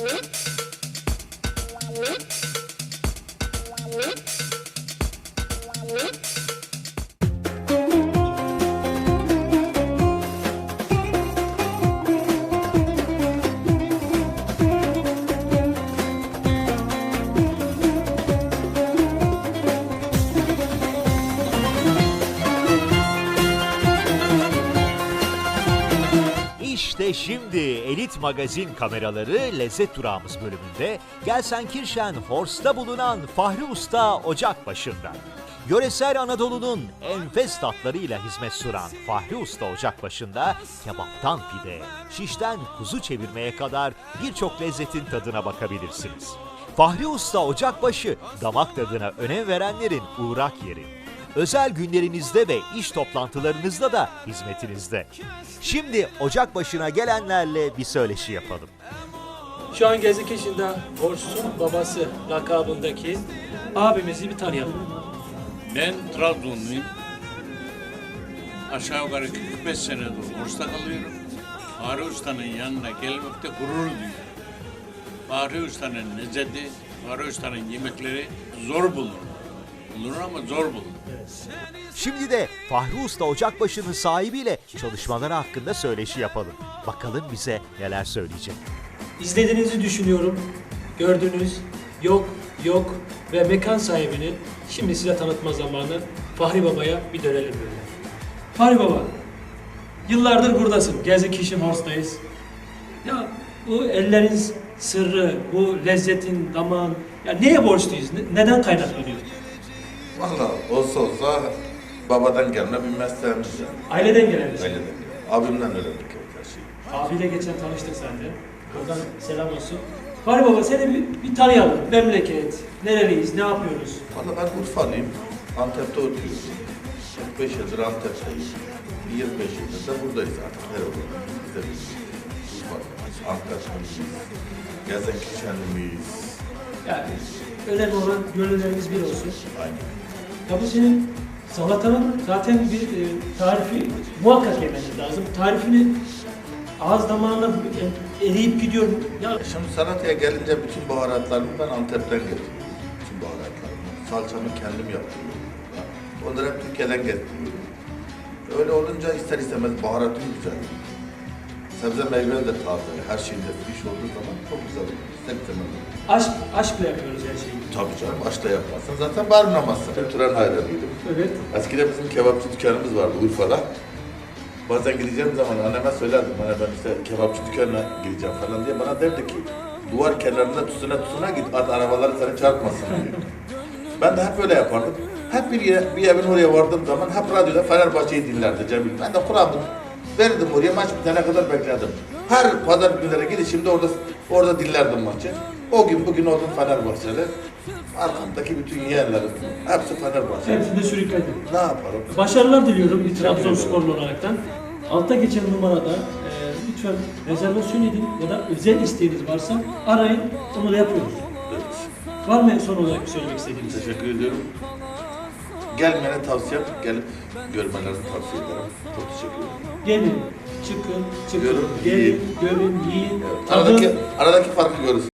What? Şimdi Elit Magazin kameraları Lezzet Durağımız bölümünde Gelsenkirchen Horst'ta bulunan Fahri Usta ocak başında. Yöresel Anadolu'nun enfes tatlarıyla hizmet sunan Fahri Usta ocak başında kebaptan pide, şişten kuzu çevirmeye kadar birçok lezzetin tadına bakabilirsiniz. Fahri Usta Ocakbaşı damak tadına önem verenlerin uğrak yeri. Özel günlerinizde ve iş toplantılarınızda da hizmetinizde. Şimdi ocak başına gelenlerle bir söyleşi yapalım. Şu an Gezikişi'nde Borçsun babası lakabındaki abimizi bir tanıyalım. Ben Trabzonluyum. Aşağı yukarı 45 senedir Bursa'da kalıyorum. Fahri Usta'nın yanına gelmekte gurur duyuyorum. Fahri Usta'nın lezzeti, Fahri Usta'nın yemekleri zor bulunur. Bulunur ama zor bulunur. Şimdi de Fahri Usta Ocakbaşı'nın sahibiyle çalışmaları hakkında söyleşi yapalım. Bakalım bize neler söyleyecek. İzlediğinizi düşünüyorum. Gördünüz. Yok, yok ve mekan sahibini şimdi size tanıtma zamanı. Fahri Baba'ya bir dönelim böyle. Fahri Baba, yıllardır buradasın. Gezikişim Horst'tayız. Ya bu ellerin sırrı, bu lezzetin, damağın, ya neye borçluyuz? Ne- neden kaynaklanıyor? Valla olsa olsa babadan gelme bir mesleğimiz yani. Aileden gelen bir şey. Aileden gelme. Abimden öğrendik hep her şeyi. Abiyle geçen tanıştık seninle. Buradan selam olsun. Fahri Baba seni bir, bir tanıyalım. Memleket, nereliyiz, ne yapıyoruz? Valla ben Urfalıyım. Antep'te oturuyorum. 45 yıldır Antep'teyim. 25 yıldır da buradayız artık. Her okulda. Biz de biz. Urfalıyız. Antep'liyiz. Gezenkirchenliyiz. Yani önemli olan gönüllerimiz bir olsun. Aynen. Senin salatanın zaten bir e, tarifi muhakkak yemeniz lazım. Tarifini ağız damağına eriyip gidiyor. Ya Şimdi salataya gelince bütün baharatlarımı ben Antep'ten getiriyorum. Bütün baharatlarımı. Salçamı kendim yaptırıyorum. Onları hep Türkiye'den getiriyorum. Öyle olunca ister istemez baharatım güzel. Sebze meyve de taze, her şeyde fiş olduğu zaman çok güzel. İster istemez. aşk, aşkla yapıyoruz her şeyi. Tabii canım, başta yapmazsan zaten barınamazsın. Kültüren hayranıydım. Evet. Eskiden bizim kebapçı dükkanımız vardı Urfa'da. Bazen gideceğim zaman anneme söylerdim bana ben işte kebapçı dükkanına gideceğim falan diye bana derdi ki duvar kenarında tüsüne tüsüne git at arabaları seni çarpmasın diyor. ben de hep öyle yapardım. Hep bir, ye- bir evin oraya vardığım zaman hep radyoda Fenerbahçe'yi dinlerdi Cemil. Ben de kulağımı verirdim oraya maç bitene kadar beklerdim. Her pazar günleri gidişimde orada orada dinlerdim maçı. O gün bugün oldum Fenerbahçeli. Arkamdaki bütün yeğenlerim hepsi Fenerbahçeli. Hepsini de sürükledim. Ne yaparım? Başarılar diliyorum bir Trabzonsporlu olaraktan. Altta geçen numarada e, lütfen rezervasyon edin ya da özel isteğiniz varsa arayın, onu da yapıyoruz. Var mı son olarak söylemek istediğiniz? Teşekkür ediyorum. Gelmeni tavsiyem, gelip görmelerini tavsiye ederim. Çok teşekkür ederim. Gelin, çıkın, çıkın, Görün, gelin, yiyin. görün, yiyin. Aradaki, Tadı- aradaki farkı görürsün.